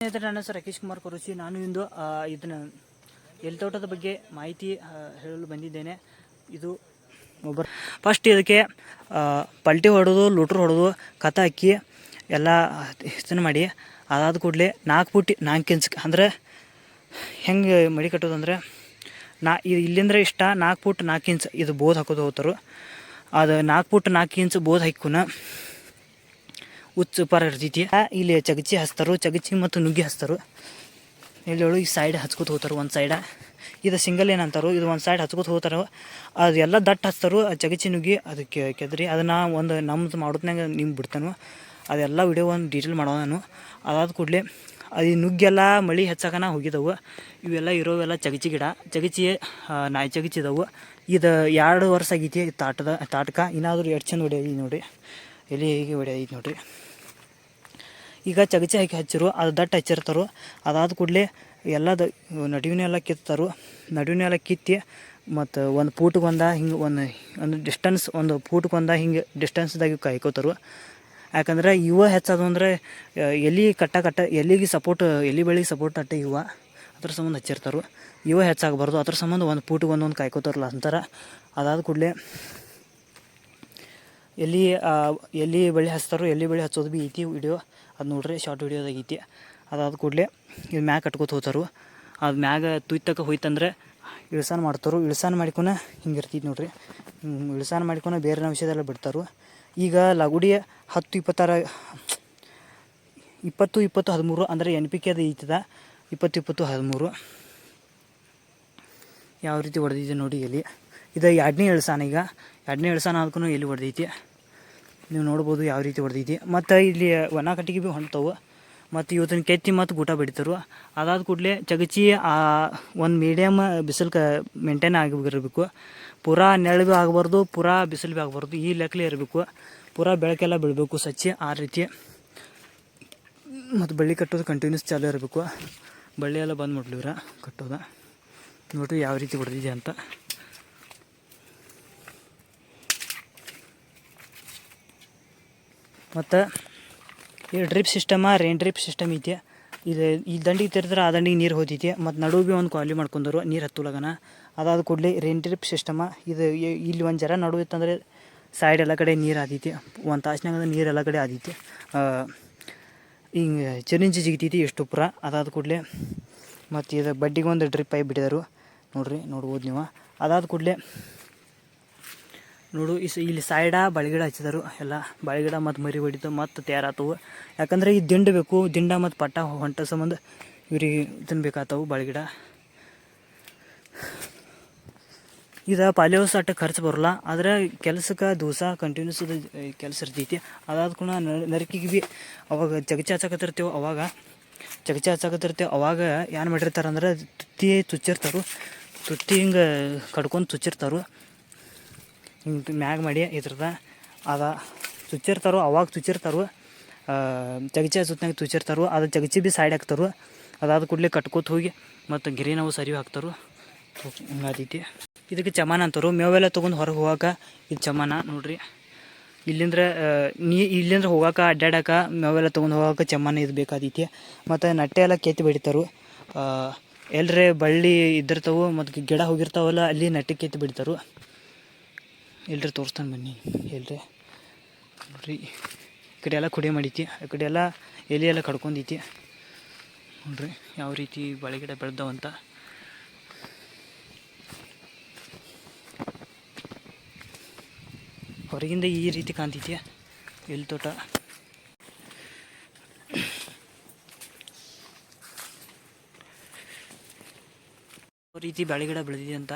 ಸ್ನೇಹಿತರೆ, ನನ್ನ ಹೆಸರು ರಕೇಶ್ ಕುಮಾರ್ ಕುರುಚಿ. ನಾನು ಇಂದು ಇದನ್ನ ಎಲೆ ತೋಟದ ಬಗ್ಗೆ ಮಾಹಿತಿ ಹೇಳಲು ಬಂದಿದ್ದೇನೆ. ಇದು ಒಬ್ಬರ ಫಸ್ಟ್ ಇದಕ್ಕೆ ಪಲ್ಟಿ ಹೊಡೆದು, ಲೂಟ್ರ್ ಹೊಡೆದು, ಕತ ಹಾಕಿ, ಎಲ್ಲ ಇದನ್ನು ಮಾಡಿ, ಅದಾದ ಕೂಡಲೇ ನಾಲ್ಕು ಫುಟ್ ನಾಲ್ಕು ಇಂಚ್ ಅಂದರೆ ಹೆಂಗೆ ಮಡಿ ಕಟ್ಟೋದು ಅಂದರೆ, ನಾ ಇದು ಇಲ್ಲಿಂದ್ರ ಇಷ್ಟ ನಾಲ್ಕು ಫುಟ್ ನಾಲ್ಕು ಇಂಚ್ ಇದು ಬೋದ್ ಹಾಕೋದು ಹೋಗ್ತಾರೆ. ಅದು ನಾಲ್ಕು ಫುಟ್ ನಾಲ್ಕು ಇಂಚ್ ಬೋದ್ ಹಾಕುನ ಉಚ್ಚ ಪರ ಇರ್ತೈತಿ. ಇಲ್ಲಿ ಚಗಚಿ ಹಚ್ತಾರು, ಚಗಚಿ ಮತ್ತು ನುಗ್ಗಿ ಹಚ್ತಾರು. ಇಲ್ಲಿ ಈ ಸೈಡ್ ಹಚ್ಕೊತ ಹೋಗ್ತಾರೆ ಒಂದು ಸೈಡ ಇದು ಸಿಂಗಲ್ ಏನಂತಾರೋ, ಇದು ಒಂದು ಸೈಡ್ ಹಚ್ಕೊತ ಹೋಗ್ತಾರೆ. ಅದೆಲ್ಲ ದಟ್ಟ ಹಚ್ತಾರು ಚಗಚಿ ನುಗ್ಗಿ ಅದಕ್ಕೆ ಕೆದ್ರಿ, ಅದನ್ನು ಒಂದು ನಮ್ದು ಮಾಡೋದ್ನಾಗ ನಿಮ್ಗೆ ಬಿಡ್ತಾನು. ಅದೆಲ್ಲ ವಿಡಿಯೋ ಒಂದು ಡೀಟೇಲ್ ಮಾಡೋ ನಾನು. ಅದಾದ ಕೂಡಲೇ, ಅದು ನುಗ್ಗೆಲ್ಲ ಮಳೆ ಹೆಚ್ಚಾಕನ ಹೋಗಿದ್ದವು ಇವೆಲ್ಲ ಇರೋವೆಲ್ಲ ಚಗಚಿ ಗಿಡ. ಚಗಚಿ ನಾಯಿ ಚಗಚಿ ಇದು ಎರಡು ವರ್ಷ ಆಗೈತಿ ತಾಟದ, ತಾಟಕ. ಇನ್ನಾದರೂ ಎಷ್ಟು ಚಂದ ಹೊಡೆಯೈತಿ ನೋಡಿ ಎಲ್ಲಿ ಹೀಗೆ ಹೊಡೆಯೈತಿ ನೋಡಿರಿ. ಈಗ ಚಗಚಿ ಹಾಕಿ ಹಚ್ಚಿರು, ಅದು ದಟ್ಟ ಹಚ್ಚಿರ್ತಾರೆ. ಅದಾದ ಕೂಡಲೇ ಎಲ್ಲದ ನಡುವಿನೆಲ್ಲ ಕಿತ್ತಾರು. ನಡುವಿನೆಲ್ಲ ಕಿತ್ತಿ ಮತ್ತು ಒಂದು ಫೂಟ್ಗೊಂದ ಹಿಂಗೆ ಒಂದು ಒಂದು ಡಿಸ್ಟೆನ್ಸ್ ಒಂದು ಪೂಟ್ಗೊಂದ ಹಿಂಗೆ ಡಿಸ್ಟೆನ್ಸ್ದಾಗ ಕಾಯ್ಕೋತಾರು. ಯಾಕಂದ್ರೆ ಇವ ಹೆಚ್ಚದು ಅಂದರೆ ಎಲ್ಲಿ ಕಟ್ಟ ಕಟ್ಟ ಎಲ್ಲಿಗೆ ಸಪೋರ್ಟ್ ಎಲ್ಲಿ ಬೆಳಿಗ್ಗೆ ಸಪೋರ್ಟ್ ಅಟ್ಟ ಇವ. ಅದ್ರ ಸಂಬಂಧ ಹಚ್ಚಿರ್ತಾರೆ. ಇವ ಹೆಚ್ಚಾಗಬಾರ್ದು. ಅದ್ರ ಸಂಬಂಧ ಒಂದು ಪೂಟಿಗೆ ಒಂದೊಂದು ಕಾಯ್ಕೋತಾರಲ್ಲ ಅಂತಾರೆ. ಅದಾದ ಕೂಡಲೇ ಎಲ್ಲಿ ಎಲ್ಲಿ ಬಳಿ ಹಚ್ತಾರೋ, ಎಲ್ಲಿ ಬಳಿ ಹಚ್ಚೋದು ಭೀ ಐತಿ ವಿಡಿಯೋ ಅದು ನೋಡ್ರಿ ಶಾರ್ಟ್ ವಿಡಿಯೋದಾಗ ಐತಿ. ಅದಾದ ಕೂಡಲೇ ಇದು ಮ್ಯಾಗ ಕಟ್ಕೋತ ಹೋತಾರು. ಅದು ಮ್ಯಾಗ ತುಯ್ತಕ್ಕೆ ಹೋಯ್ತಂದ್ರೆ ಇಳ್ಸಾನ ಮಾಡ್ತಾರು. ಇಳ್ಸಾನ ಮಾಡ್ಕೊನ ಹಿಂಗೆ ಇರ್ತೈತಿ ನೋಡ್ರಿ ಇಳ್ಸಾನ ಮಾಡ್ಕೊನ ಬೇರೆ ವಿಷಯದೆಲ್ಲ ಬಿಡ್ತಾರು. ಈಗ ಲಗುಡಿ ಹತ್ತು ಇಪ್ಪತ್ತಾರ, ಇಪ್ಪತ್ತು ಇಪ್ಪತ್ತು ಹದಿಮೂರು ಅಂದರೆ ಎನ್ ಪಿ ಕೆ ಅದು ಐತದ. ಇಪ್ಪತ್ತು ಇಪ್ಪತ್ತು ಹದಿಮೂರು. ಯಾವ ರೀತಿ ಹೊಡೆದಿದೆ ನೋಡಿ ಎಲ್ಲಿ. ಇದು ಎರಡನೇ ಇಳ್ಸಾನ ಈಗ. ಎರಡನೇ ಇಳ್ಸಾನ ಅದಕ್ಕೂ ಎಲ್ಲಿ ಹೊಡೆದೈತಿ? ನೀವು ನೋಡ್ಬೋದು ಯಾವ ರೀತಿ ಹೊಡೆದೈತಿ ಮತ್ತು ಇಲ್ಲಿ ಒಣ ಕಟ್ಟಿಗೆ ಭೀ ಹೊಂಟವು. ಮತ್ತು ಇವತ್ತಿನ ಕೆತ್ತಿ ಮತ್ತು ಗೂಟ ಬಿಡ್ತಾರು. ಅದಾದ ಕೂಡಲೇ ಚಗಚಿ ಒಂದು ಮೀಡಿಯಮ್ ಬಿಸಿಲು ಕ ಮೇಂಟೈನ್ ಆಗಿರಬೇಕು ಪೂರಾ ನೆರಳು ಭೀ ಆಗಬಾರ್ದು, ಪೂರಾ ಬಿಸಿಲು ಭೀ ಆಗಬಾರ್ದು. ಈ ಲೆಕ್ಕಲೇ ಇರಬೇಕು. ಪೂರಾ ಬೆಳಕೆಲ್ಲ ಬೀಳಬೇಕು ಸಚ್ಚಿ ಆ ರೀತಿ. ಮತ್ತು ಬಳ್ಳಿ ಕಟ್ಟೋದು ಕಂಟಿನ್ಯೂಸ್ ಚಾಲು ಇರಬೇಕು. ಬಳ್ಳಿ ಎಲ್ಲ ಬಂದು ಮುಟ್ಲಿವ್ರ ಕಟ್ಟೋದ. ನೋಡ್ರಿ ಯಾವ ರೀತಿ ಹೊಡೆದಿದೆ ಅಂತ. ಮತ್ತು ಈ drip system rain drip system ಐತಿ. ಇದು ಈ ದಂಡಿಗೆ ತೆರೆದ್ರೆ ಆ ದಂಡಿಗೆ ನೀರು ಹೋದೈತಿ. ಮತ್ತು ನಡುವೆ ಭೀ ಒಂದು ಕಾಲಿ ಮಾಡ್ಕೊಂಡರು ನೀರು ಹತ್ತುಲಗನ ಅದಾದ ಕೂಡಲೇ ರೇನ್ ಡ್ರಿಪ್ ಸಿಸ್ಟಮ ಇದು ಇಲ್ಲಿ ಒಂದು ಜರ ನಡುವೆ ಇತ್ತಂದರೆ ಸೈಡ್ ಎಲ್ಲ ಕಡೆ ನೀರು ಆದೈತಿ. ಒಂದು ತಾಸಿನಾಗ ನೀರು ಎಲ್ಲ ಕಡೆ ಆದೈತಿ. ಹಿಂಗೆ ಚರಿಂಜಿ ಜಿಗಿತೈತಿ ಎಷ್ಟು ಪುರ. ಅದಾದ ಕೂಡಲೇ ಮತ್ತು ಇದು ಬಡ್ಡಿಗೆ ಒಂದು ಡ್ರಿಪ್ ಆಗಿ ಬಿಟ್ಟಿದ್ದರು ನೋಡ್ರಿ, ನೋಡ್ಬೋದು ನೀವು. ಅದಾದ ಕೂಡಲೇ ನೋಡು ಇಸ್ ಇಲ್ಲಿ ಸೈಡ ಬಳಿಗಿಡ ಹಚ್ಚಿದರು. ಎಲ್ಲ ಬಳಿಗಿಡ ಮತ್ತು ಮರಿ ಹೊಡಿತು ಮತ್ತು ತಯಾರಾತವು. ಯಾಕಂದ್ರೆ ಈ ದಿಂಡು ಬೇಕು, ದಿಂಡ ಮತ್ತು ಪಟ್ಟ ಹೊಂಟ ಸಂಬಂಧ ಇವ್ರಿಗೆ ತಿನ್ಬೇಕಾತವು ಬಳಿಗಿಡ ಇದು ಪಾಲಿಹೌಸ್ ಖರ್ಚು ಬರಲ್ಲ, ಆದರೆ ಕೆಲ್ಸಕ್ಕೆ ದಿವಸ ಕಂಟಿನ್ಯೂಸ್ ಕೆಲಸ ಇರ್ತೈತಿ. ಅದಾದ ಕೂಡ ನರಕಿಗೆ ಭೀ ಅವಾಗ ಜಗಚಿ ಹಚ್ಚಕತ್ತಿರ್ತೇವೆ ಅವಾಗ. ಜಗಚಿ ಹಚ್ಚಕತ್ತಿರ್ತೇವೆ ಅವಾಗ ಏನು ಮಾಡಿರ್ತಾರೆ ಅಂದ್ರೆ ತುತ್ತಿ ತುಚ್ಚಿರ್ತಾರೆ. ತುತ್ತಿ ಹಿಂಗೆ ಕಡ್ಕೊಂಡು ಚುಚ್ಚಿರ್ತಾರು ಹಿಂಗೆ ಮ್ಯಾಗ ಮಾಡಿ ಇದ್ರದ ಅದ ಚುಚ್ಚಿರ್ತಾರೋ ಅವಾಗ ಚುಚ್ಚಿರ್ತಾರೋ ಜಗಚಿ ಸುತ್ತನಾಗ ಚುಚ್ಚಿರ್ತಾರೋ ಅದು ಜಗಚಿ ಬಿ ಸೈಡ್ ಹಾಕ್ತಾರೋ, ಅದಾದ ಕೂಡಲೇ ಕಟ್ಕೋತ ಹೋಗಿ ಮತ್ತು ಗಿರಿ ನಾವು ಸರಿ ಹಾಕ್ತಾರೋ. ಹಿಂಗಾದೈತಿ ಇದಕ್ಕೆ ಚಮಾನ ಅಂತಾರೋ. ಮೇವೆಲ್ಲ ತೊಗೊಂಡು ಹೊರಗೆ ಹೋಗಾಕ ಇದು ಚಮಾನ ನೋಡ್ರಿ. ಇಲ್ಲಿಂದ್ರೆ ನೀ ಇಲ್ಲಿಂದ್ರ ಹೋಗಾಕ ಅಡ್ಡಾಡಕ ಮೇವೆಲ್ಲ ತೊಗೊಂಡು ಹೋಗಾಕ ಚಮಾನ ಇದು ಬೇಕಾದೈತಿ. ಮತ್ತು ನಟ್ಟೆ ಎಲ್ಲ ಕೆತ್ತಿ ಬಿಡ್ತಾರು. ಎಲ್ಲರೇ ಬಳ್ಳಿ ಇದ್ದಿರ್ತಾವೆ ಮತ್ತು ಗಿಡ ಹೋಗಿರ್ತಾವಲ್ಲ, ಅಲ್ಲಿ ನಟ್ಟೆ ಕೆತ್ತಿ ಬಿಡ್ತಾರು. ಎಲ್ರಿ ತೋರಿಸ್ತಾನೆ ಬನ್ನಿ, ಎಲ್ರಿ. ನೋಡ್ರಿ, ಈ ಕಡೆ ಎಲ್ಲ ಕುಡಿ ಮಾಡೈತಿ ಆ ಕಡೆ ಎಲ್ಲ ಎಲೆ ಎಲ್ಲ ಕಡ್ಕೊಂಡೈತಿ ನೋಡ್ರಿ, ಯಾವ ರೀತಿ ಬಾಳೆ ಗಿಡ ಬೆಳೆದವಂತ ಹೊರಗಿಂದ ಈ ರೀತಿ ಕಾಣ್ತೈತಿ ಎಲ್ಲಿ ತೋಟ? ರೀತಿ ಬಾಳೆ ಗಿಡ ಬೆಳೆದಿದೆ ಅಂತ.